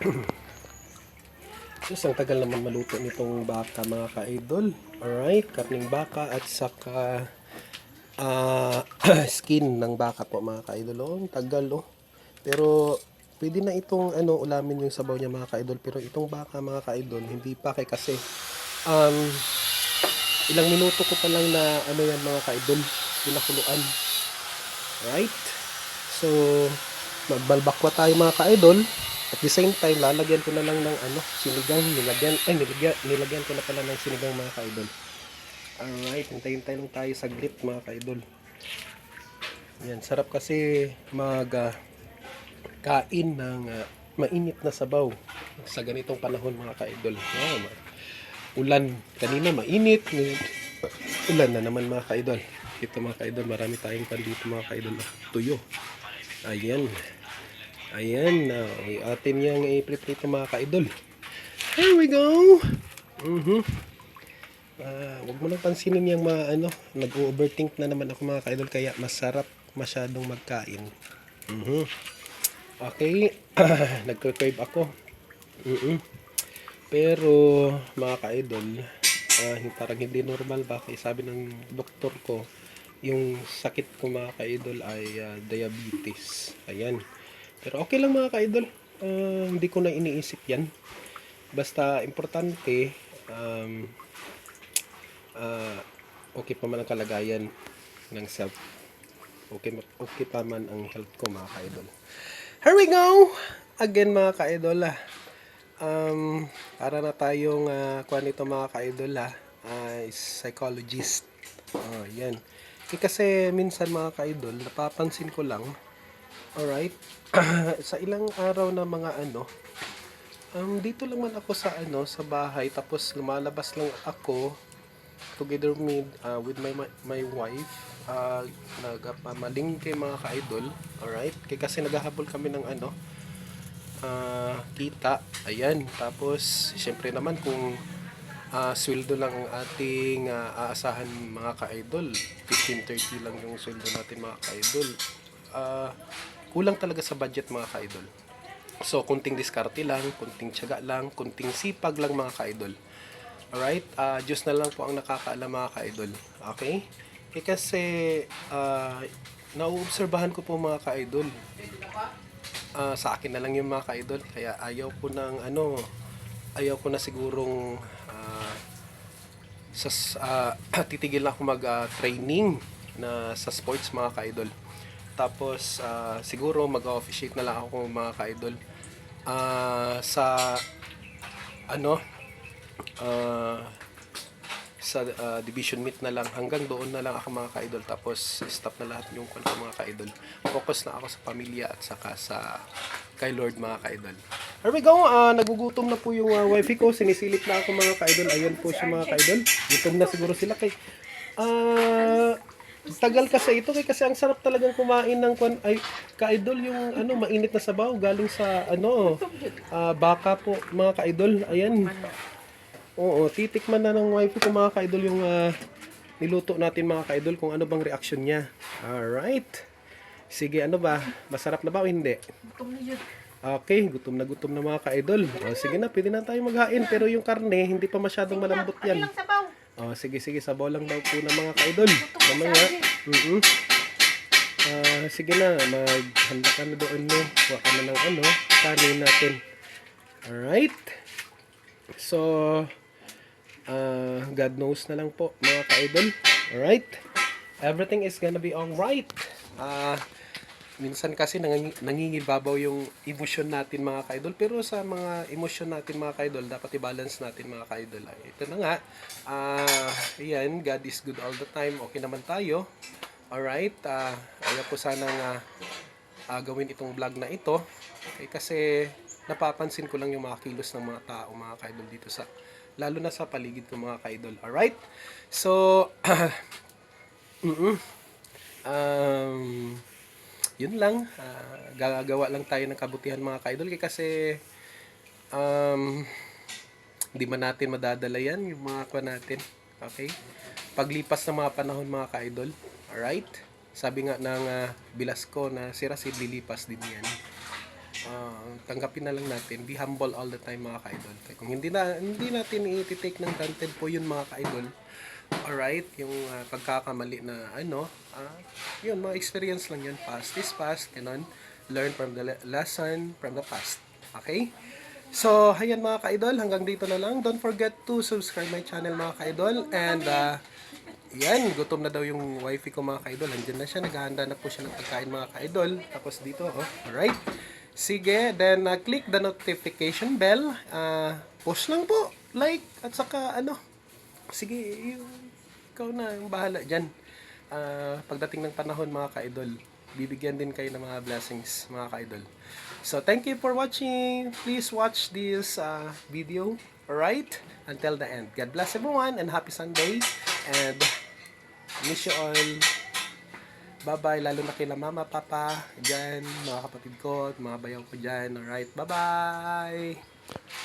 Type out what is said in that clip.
Yes, ang tagal naman maluto nitong baka mga ka-idol. Alright, karning baka at saka ah, skin ng baka po mga ka-idol. Oh, ang tagal oh. Pero pwede na itong ano ulamin yung sabaw niya mga ka-idol. Pero itong baka mga ka-idol, hindi pa kay kasi um, ilang minuto ko pa lang na ano yan mga ka-idol, pinakuluan. Right? So, magbalbakwa tayo mga ka-idol. At the same time, lalagyan ko na lang ng ano, sinigang, nilagyan, ay nilagyan, nilagyan ko na pala ng sinigang mga ka-idol. Alright, hintayin tayo lang tayo saglit mga ka-idol. Yan, sarap kasi mag ah, kain ng ah, mainit na sabaw sa ganitong panahon mga ka-idol. Wow, ulan, kanina mainit, ngayon, ulan na naman mga ka-idol. Ito mga ka-idol, marami tayong pan dito mga ka-idol. Tuyo. Ayan. Ayan na. Uh, atin yung i-prepare mga ka-idol. Here we go. Mhm. Ah, wag mo nang pansinin yung mga ano, nag-overthink na naman ako mga ka-idol kaya masarap masyadong magkain. Mhm. Okay, nagko-crave ako. Mhm. Pero mga ka-idol, ah, parang hindi normal ba kaya sabi ng doktor ko, yung sakit ko mga ka-idol ay ah, diabetes. Ayan. Pero okay lang mga ka-idol. Ah, hindi ko na iniisip yan. Basta importante, um, ah, okay pa man ang kalagayan ng self. Okay, okay pa man ang health ko mga ka-idol. Here we go! Again mga ka-idol ah. Um, para na tayong uh, kuha nito mga ka-idol ah. ah, psychologist. Oh, yan. Eh, kasi minsan mga ka-idol, napapansin ko lang, alright, sa ilang araw na mga ano, um, dito lang man ako sa ano, sa bahay, tapos lumalabas lang ako together with, uh, with my, my, wife, uh, nagpamalingke mga ka-idol, alright, kasi naghahabol kami ng ano, ah, kita, ayan, tapos, syempre naman kung ah sweldo lang ang ating ah, aasahan mga ka-idol. 15.30 lang yung sweldo natin mga ka-idol. Ah, kulang talaga sa budget mga ka-idol. So, kunting diskarte lang, kunting tiyaga lang, kunting sipag lang mga ka-idol. Alright? Ah, Diyos na lang po ang nakakaalam mga ka-idol. Okay? Eh kasi, ah, nauobserbahan ko po mga ka-idol. Ah, sa akin na lang yung mga ka-idol. Kaya ayaw ko ng ano, ayaw ko na sigurong ah, sa ah, titigil na ako mag ah, training na sa sports mga ka-idol. Tapos ah, siguro mag-officiate na lang ako mga ka-idol. Ah, sa ano ah, sa ah, division meet na lang. Hanggang doon na lang ako mga ka-idol. Tapos stop na lahat yung kwan mga ka-idol. Focus na ako sa pamilya at saka sa kay Lord mga ka-idol. Here we go. Ah nagugutom na po yung ah, wifey ko. Sinisilip na ako mga ka-idol. Ayan po siya mga ka-idol. Gutom na siguro sila kay ah tagal kasi ito kay kasi ang sarap talagang kumain ng kwan ay ka-idol yung ano mainit na sabaw galing sa ano ah, baka po mga ka-idol ayan Oo, titikman na ng wife ko mga ka-idol yung ah, niluto natin mga ka-idol kung ano bang reaction niya. Alright. Sige, ano ba? Masarap na ba o hindi? Okay, gutom na gutom na mga ka-idol. O, sige na, pwede na tayo maghain. Pero yung karne, hindi pa masyadong malambot yan. Ilang sabaw. O, sige, sige, sabaw lang daw po ng mga ka-idol. Mamaya. Mm Ah, sige na, maghanda ka na doon mo. Kuha ka na ng ano, kanin natin. Alright. So, ah, God knows na lang po, mga ka-idol. Alright. Everything is gonna be alright. Ah, minsan kasi nangangi- nangingibabaw yung emosyon natin mga ka-idol. Pero sa mga emosyon natin mga ka-idol, dapat i-balance natin mga ka-idol. Ay, Ito na nga. Ah, yan, God is good all the time. Okay naman tayo. Alright. Ah, ayaw ko sanang ah, ah, gawin itong vlog na ito. Eh, kasi napapansin ko lang yung mga kilos ng mga tao, mga ka-idol dito sa lalo na sa paligid ko mga ka-idol. Alright? So, mm um, yun lang. Ah, gagawa lang tayo ng kabutihan mga ka-idol. Kasi, um, hindi man natin madadala yan, yung mga kwa natin. Okay? Paglipas ng mga panahon mga ka-idol. Alright? Sabi nga ng ah, bilas ko na si Rasid lilipas din yan. ah, tanggapin na lang natin. Be humble all the time mga ka-idol. Kung hindi na hindi natin i-take ng granted po yun mga ka-idol. Alright, yung ah, pagkakamali na ano, ah, yun, mga experience lang yun. Past is past, ganun. Learn from the le- lesson from the past. Okay? So, ayan mga ka-idol, hanggang dito na lang. Don't forget to subscribe my channel mga ka-idol. And, ah, yan, gutom na daw yung wifi ko mga ka-idol. Andiyan na siya, naghahanda na po siya ng pagkain mga ka-idol. Tapos dito, oh, alright. Sige, then uh, click the notification bell. Uh, push lang po, like, at saka ano, sige, yung, ikaw na yung bahala dyan. Ah, pagdating ng panahon mga ka-idol, bibigyan din kayo ng mga blessings mga ka-idol. So, thank you for watching. Please watch this uh, video, alright? Until the end. God bless everyone and happy Sunday. And miss you all. Bye-bye, lalo na kila mama, papa, dyan, mga kapatid ko, mga bayaw ko dyan. Alright, bye-bye!